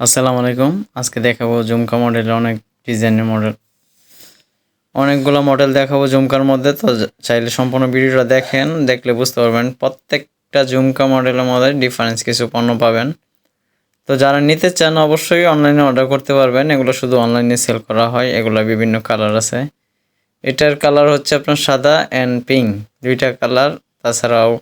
আসসালামু আলাইকুম। আজকে দেখাবো জুমকা মডেলের অনেক ডিজাইনের মডেল অনেকগুলো মডেল দেখাবো জুমকার মধ্যে, তো চাইলে সম্পূর্ণ ভিডিওটা দেখেন, দেখলে বুঝতে পারবেন প্রত্যেকটা জুমকা মডেলের মধ্যে ডিফারেন্স কিছু পণ্য পাবেন। তো যারা নিতে চান অবশ্যই অনলাইনে অর্ডার করতে পারবেন। এগুলো শুধু অনলাইনে সেল করা হয়, এগুলো বিভিন্ন কালার আছে। এটার কালার হচ্ছে আপনার সাদা অ্যান্ড পিঙ্ক দুইটা কালার তাছাড়াও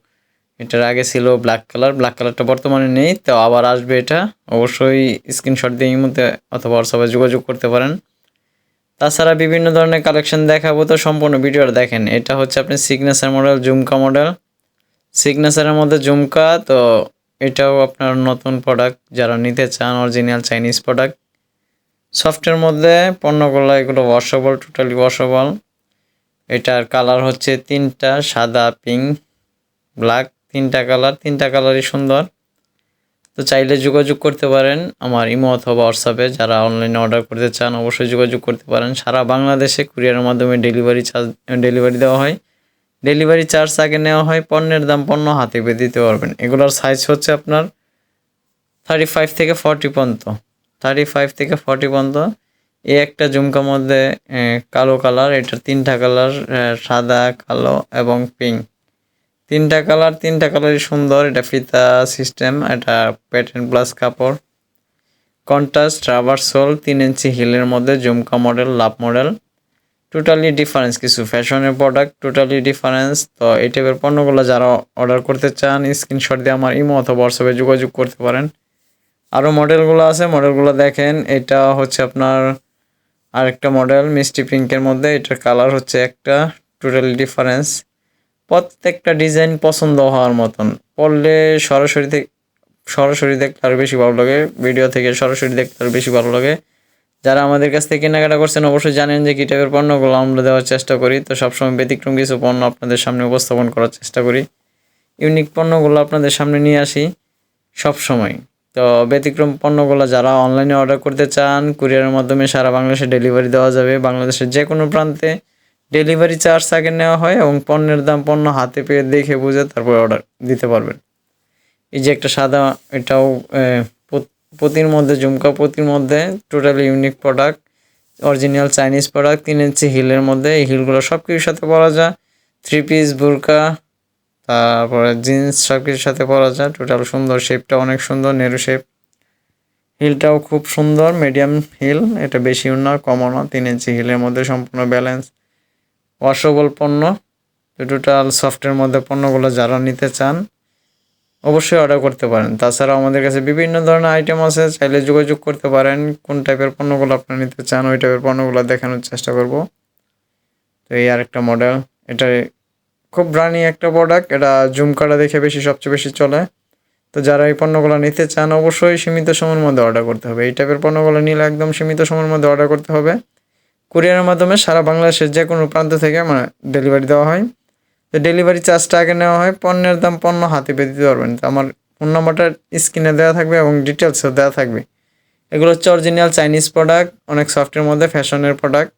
এটার আগে ছিল ব্ল্যাক কালার ব্ল্যাক কালারটা বর্তমানে নেই, তো আবার আসবে এটা। অবশ্যই স্ক্রিনশট দিয়ে এই মধ্যে অথবা হোয়াটসঅ্যাপে যোগাযোগ করতে পারেন। তাছাড়া বিভিন্ন ধরনের কালেকশন দেখাবো, তো সম্পূর্ণ ভিডিওটা দেখেন। এটা হচ্ছে আপনি সিগনেচার মডেল জুমকা মডেল সিগনেচারের মধ্যে জুমকা তো এটাও আপনার নতুন প্রোডাক্ট যারা নিতে চান অরিজিনাল চাইনিজ প্রোডাক্ট সফটের মধ্যে পণ্যগুলো, এগুলো ওয়াশেবল টোটালি ওয়াশেবল এটার কালার হচ্ছে তিনটা, সাদা পিঙ্ক ব্ল্যাক তিনটা কালার, তিনটা কালারই সুন্দর। তো চাইলে যোগাযোগ করতে পারেন আমার ইমো অথবা হোয়াটসঅ্যাপে যারা অনলাইনে অর্ডার করতে চান, অবশ্যই যোগাযোগ করতে পারেন। সারা বাংলাদেশে কুরিয়ারের মাধ্যমে ডেলিভারি চার্জ ডেলিভারি দেওয়া হয়। ডেলিভারি চার্জ আগে নেওয়া হয়, পণ্যের দাম পণ্য হাতে পেয়ে দিতে পারবেন। এগুলোর সাইজ হচ্ছে আপনার থার্টি ফাইভ থেকে ফর্টি পর্যন্ত। থার্টি ফাইভ থেকে ফর্টি পর্যন্ত। এই একটা ঝুমকার মধ্যে কালো কালার, এটার তিনটা কালার সাদা, কালো এবং পিঙ্ক তিনটা কালার, তিনটা কালারই সুন্দর। এটা ফিতা সিস্টেম এটা প্যাটার্ন প্লাস কাপড়। কন্ট্রাস্ট রাবার সোল তিন ইঞ্চি হিলের মধ্যে jhumka model love model totally difference কিছু ফ্যাশনের প্রোডাক্ট টোটালি ডিফারেন্স তো এই টাইপের পণ্যগুলো যারা অর্ডার করতে চান স্ক্রিনশট দিয়ে আমার ইমো অথবা হোয়াটসঅ্যাপে যোগাযোগ করতে পারেন। আরও মডেলগুলো আছে মডেলগুলো দেখেন। এটা হচ্ছে আপনার আরেকটা মডেল মিষ্টি পিঙ্কের মধ্যে। এটার কালার হচ্ছে একটা টোটালি ডিফারেন্স প্রত্যেকটা ডিজাইন পছন্দ হওয়ার মতন। পড়লে সরাসরি সরাসরি দেখতে আরও বেশি ভালো লাগে ভিডিও থেকে সরাসরি দেখতে আরও বেশি ভালো লাগে। যারা আমাদের কাছ থেকে কেনাকাটা করছেন, অবশ্যই জানেন যে কী টাইপের পণ্যগুলো আমরা দেওয়ার চেষ্টা করি। তো সবসময় ব্যতিক্রম কিছু পণ্য আপনাদের সামনে উপস্থাপন করার চেষ্টা করি। ইউনিক পণ্যগুলো আপনাদের সামনে নিয়ে আসি সব সময় তো ব্যতিক্রম পণ্যগুলো যারা অনলাইনে অর্ডার করতে চান কুরিয়ারের মাধ্যমে সারা বাংলাদেশে ডেলিভারি দেওয়া যাবে। বাংলাদেশের যে কোনো প্রান্তে ডেলিভারি চার্জ আগে নেওয়া হয় এবং পণ্যের দাম পণ্য হাতে পেয়ে দেখে বুঝে তারপর অর্ডার দিতে পারবেন। এই যে একটা সাদা, এটাও পতির মধ্যে, ঝুমকা পতির মধ্যে totally unique product original Chinese product তিন ইঞ্চি হিলের মধ্যে, এই হিলগুলো সব কিছুর সাথে পরা যায়। থ্রি পিস বুরকা তারপরে জিন্স সব কিছুর সাথে পরা যায়। টোটাল সুন্দর শেপটা অনেক সুন্দর, নেরু শেপ হিলটাও খুব সুন্দর মিডিয়াম হিল এটা বেশিও না, কমও না, তিন ইঞ্চি হিলের মধ্যে সম্পূর্ণ ব্যালেন্স ওয়াশেবল পণ্য টোটাল সফটের মধ্যে পণ্যগুলো যারা নিতে চান, অবশ্যই অর্ডার করতে পারেন। তাছাড়াও আমাদের কাছে বিভিন্ন ধরনের আইটেম আছে, চাইলে যোগাযোগ করতে পারেন, কোন টাইপের পণ্যগুলো আপনারা নিতে চান, ওই টাইপের পণ্যগুলো দেখানোর চেষ্টা করব। তো এই আরেকটা মডেল এটা খুব ব্রানি একটা প্রোডাক্ট এটা ঝুমকাটা দেখে বেশি, সবচেয়ে বেশি চলে। তো যারা এই পণ্যগুলো নিতে চান, অবশ্যই সীমিত সময়ের মধ্যে অর্ডার করতে হবে। এই টাইপের পণ্যগুলো নিলে একদম সীমিত সময়ের মধ্যে অর্ডার করতে হবে। কুরিয়ারের মাধ্যমে সারা বাংলাদেশের যে কোনো প্রান্ত থেকে মানে ডেলিভারি দেওয়া হয়। তো ডেলিভারি চার্জটা আগে নেওয়া হয়, পণ্যের দাম পণ্য হাতে পেয়ে দিতে পারবেন। তো আমার ফোন নাম্বারটা স্ক্রিনে দেওয়া থাকবে এবং ডিটেলসও দেওয়া থাকবে। এগুলো হচ্ছে অরিজিনাল চাইনিজ প্রোডাক্ট অনেক সফটের মধ্যে ফ্যাশনের প্রোডাক্ট